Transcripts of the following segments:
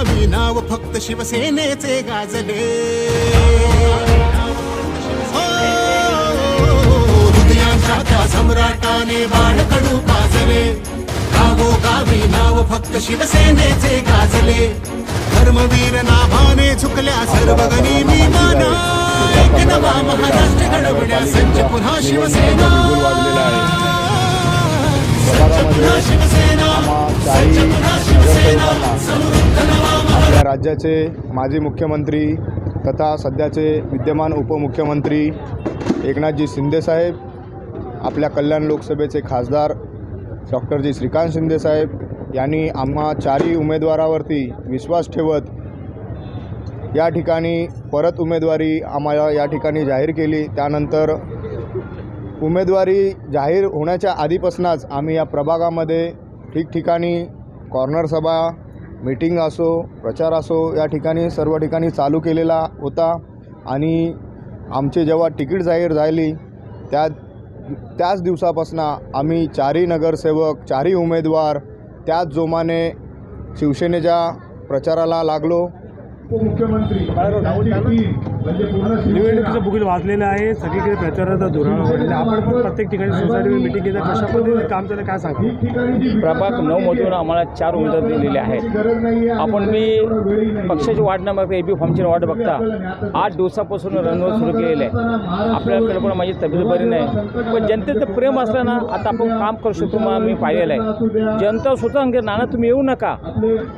गावोगावी नाव फक्त शिवसेनेचे गाजले. हो, हृदयांच्या सम्राटाने बाणकडू पाजले. गावोगावी नाव फक्त शिवसेनेचे गाजले. धर्मवीर नाभाने झुकल्या सर्व गनिमी माना एक नवा महाराष्ट्र घडवण्या संच पुन्हा शिवसेना. शिवसेना. राज्याचे माजी मुख्यमंत्री तथा सध्याचे विद्यमान उपमुख्यमंत्री एकनाथजी शिंदेसाहेब आपल्या कल्याण लोकसभेचे खासदार डॉक्टर जी श्रीकांत शिंदेसाहेब यांनी आम्हा चारही उमेदवारावरती विश्वास ठेवत या ठिकाणी परत उमेदवारी आम्हाला या ठिकाणी जाहीर केली. त्यानंतर उमेदवारी जाहीर होण्याच्या आधीपासूनच आम्ही या प्रभागामध्ये ठिकठिकाणी कॉर्नर सभा मीटिंग असो प्रचार असो या ठिकाणी सर्व ठिकाणी चालू केलेला होता. आणि आमची जेव्हा तिकीट जाहीर झाली त्या त्याच दिवसापासून आम्ही चारही नगरसेवक चारही उमेदवार त्याच जोमाने शिवसेनेच्या प्रचाराला लागलो. उपमुख्यमंत्री निवडणुकीचं बुकील वाचलेलं आहे. सगळीकडे प्रचाराचा धोरण वाढलेला आपण पण प्रत्येक ठिकाणी सोसायटीवर मिटिंग घेतात कशा पद्धतीने काम चाललं काय सांगा प्रभाग नऊमधून आम्हाला चार उमेदवार दिलेले आहेत. आपण मी पक्षाची वाट न बघता ए बी फॉर्मची वाट बघता आठ दिवसापासून रणवर सुरू केलेलं आहे. आपल्याकडे पण माझी तब्येत बरी नाही. पण जनतेचं प्रेम असलं ना आता आपण काम करू शकतो मग आम्ही पाहिलेलं आहे. जनता स्वतः सांगते नाना तुम्ही येऊ नका.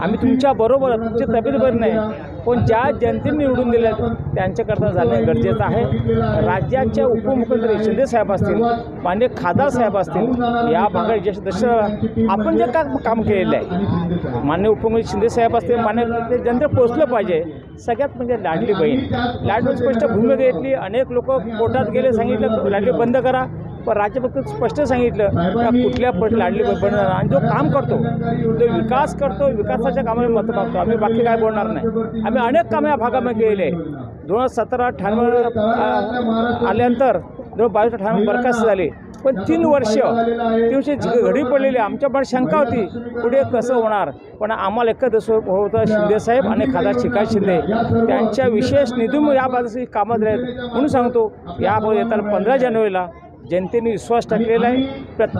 आम्ही तुमच्या बरोबर तुमची तब्येत बरी नाही. पण ज्या जनतेने निवडून दिल्या त्या त्यांच्याकरता जाणं गरजेचं आहे. राज्याच्या उपमुख्यमंत्री शिंदे साहेब असतील मान्य खासदार साहेब असतील या भागात जसं जसं आपण जे का काम केलेलं आहे मान्य उपमुख्यमंत्री शिंदे साहेब असतील मान्य ते जनतेत पोचलं पाहिजे. सगळ्यात म्हणजे लाडली बहीण. लाडली स्पष्ट भूमिका घेतली. अनेक लोक कोर्टात गेले सांगितलं लाडली बंद करा. पण राज्यभक्त स्पष्ट सांगितलं का कुठल्या पण लाडली बंद आणि जो काम करतो तो विकास करतो विकासाच्या कामाला मत मागतो. आम्ही बाकी काय बोलणार नाही. आम्ही अनेक कामं या भागामध्ये केलेले दोन हजार सतरा ठाणे आल्यानंतर दोन हजार बावीस ठाणे बरखास्त झाले. पण तीन वर्ष दिवशी घडी पडलेली आमच्या पण शंका होती पुढे कसं होणार? पण आम्हाला एकच होतं शिंदेसाहेब आणि खासदार श्रीकांत शिंदे. त्यांच्या विशेष निधीमुळे या बाजूची कामं झाली म्हणून सांगतो या येताना पंधरा जानेवारीला जनतेने विश्वास टाकलेला आहे. प्रत्येक